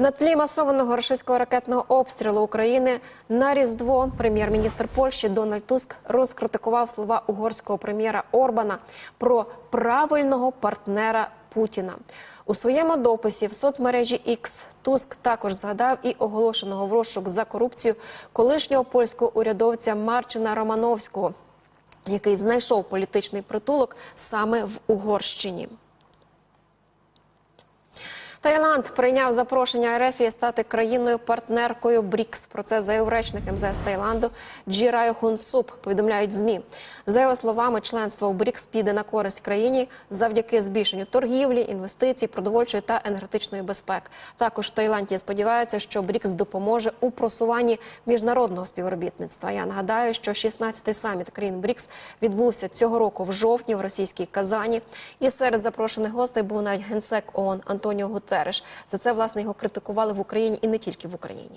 На тлі масованого російського ракетного обстрілу України на Різдво прем'єр-міністр Польщі Дональд Туск розкритикував слова угорського прем'єра Орбана про правильного партнера Путіна. У своєму дописі в соцмережі X Туск також згадав і оголошеного в розшук за корупцію колишнього польського урядовця Марчина Романовського, який знайшов політичний притулок саме в Угорщині. Таїланд прийняв запрошення РФ стати країною-партнеркою БРІКС. Про це заявив речник МЗС Таїланду Джірайо Хун Суп. Повідомляють змі. За його словами, членство у БРІКС піде на користь країні завдяки збільшенню торгівлі, інвестицій, продовольчої та енергетичної безпеки. Також в Таїланді сподіваються, що БРІКС допоможе у просуванні міжнародного співробітництва. Я нагадаю, що 16-й саміт країн БРІКС відбувся цього року в жовтні в російській Казані. І серед запрошених гостей був навіть генсек ООН Антоніо Гутереш. За це власне його критикували в Україні і не тільки в Україні.